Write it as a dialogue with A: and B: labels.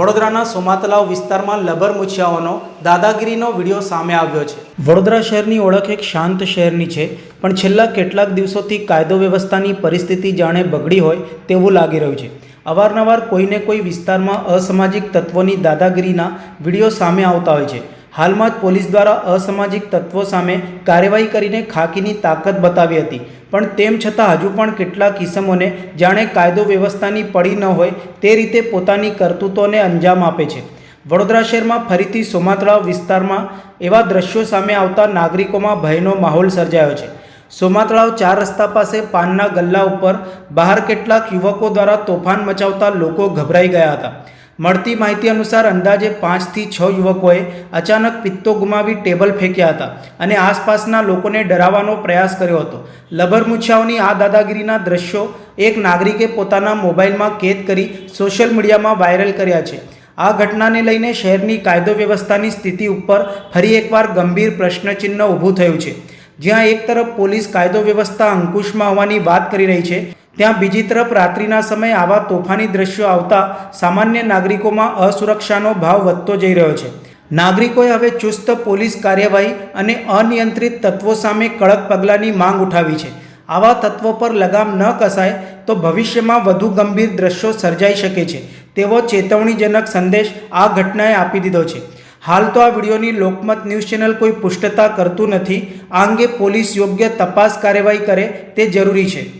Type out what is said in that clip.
A: વડોદરાના સોમાતલાવ વિસ્તારમાં લબર મુછિયાઓનો દાદાગીરીનો વીડિયો સામે આવ્યો છે. વડોદરા શહેરની ઓળખ એક શાંત શહેરની છે, પણ છેલ્લા કેટલાક દિવસોથી કાયદો વ્યવસ્થાની પરિસ્થિતિ જાણે બગડી હોય તેવું લાગી રહ્યું છે. અવારનવાર કોઈને કોઈ વિસ્તારમાં અસામાજિક તત્વોની દાદાગીરીના વીડિયો સામે આવતા હોય છે. હાલમાં જ પોલીસ દ્વારા અસામાજિક તત્વો સામે કાર્યવાહી કરીને ખાકીની તાકાત બતાવી હતી. પણ તેમ છતાં હજુ પણ કેટલાક કિસમોને જાણે કાયદો વ્યવસ્થાની પડી ન હોય તે રીતે પોતાની કરતૂતોને અંજામ આપે છે. વડોદરા શહેરમાં ફરીથી સોમાતળાવ વિસ્તારમાં એવા દ્રશ્યો સામે આવતા નાગરિકોમાં ભયનો માહોલ સર્જાયો છે. સોમાતળાવ ચાર રસ્તા પાસે પાનના ગલ્લા ઉપર બહાર કેટલાક યુવકો દ્વારા તોફાન મચાવતા લોકો ગભરાઈ ગયા હતા. મળતી માહિતી અનુસાર અંદાજે પાંચથી છ યુવકોએ અચાનક પિત્તો ગુમાવી ટેબલ ફેંક્યા હતા અને આસપાસના લોકોને ડરાવવાનો પ્રયાસ કર્યો હતો. લભરમુછાઓની આ દાદાગીરીના દ્રશ્યો એક નાગરિકે પોતાના મોબાઈલમાં કેદ કરી સોશિયલ મીડિયામાં વાયરલ કર્યા છે. આ ઘટનાને લઈને શહેરની કાયદો વ્યવસ્થાની સ્થિતિ ઉપર ફરી એકવાર ગંભીર પ્રશ્નચિહ્ન ઊભું થયું છે. જ્યાં એક તરફ પોલીસ કાયદો વ્યવસ્થા અંકુશમાં હોવાની વાત કરી રહી છે ત્યાં બીજી તરફ રાત્રિના સમયે આવા તોફાની દ્રશ્યો આવતા સામાન્ય નાગરિકોમાં અસુરક્ષાનો ભાવ વધતો જઈ રહ્યો છે. નાગરિકોએ હવે ચુસ્ત પોલીસ કાર્યવાહી અને અનિયંત્રિત તત્વો સામે કડક પગલાંની માંગ ઉઠાવી છે. આવા તત્વો પર લગામ ન કસાય તો ભવિષ્યમાં વધુ ગંભીર દ્રશ્યો સર્જાઈ શકે છે. તેવો ચેતવણીજનક સંદેશ આ ઘટનાએ આપી દીધો છે. હાલ તો આ વિડીયોની લોકમત ન્યૂઝ ચેનલ કોઈ પુષ્ટતા કરતું નથી. આ અંગે પોલીસ યોગ્ય તપાસ કાર્યવાહી કરે તે જરૂરી છે.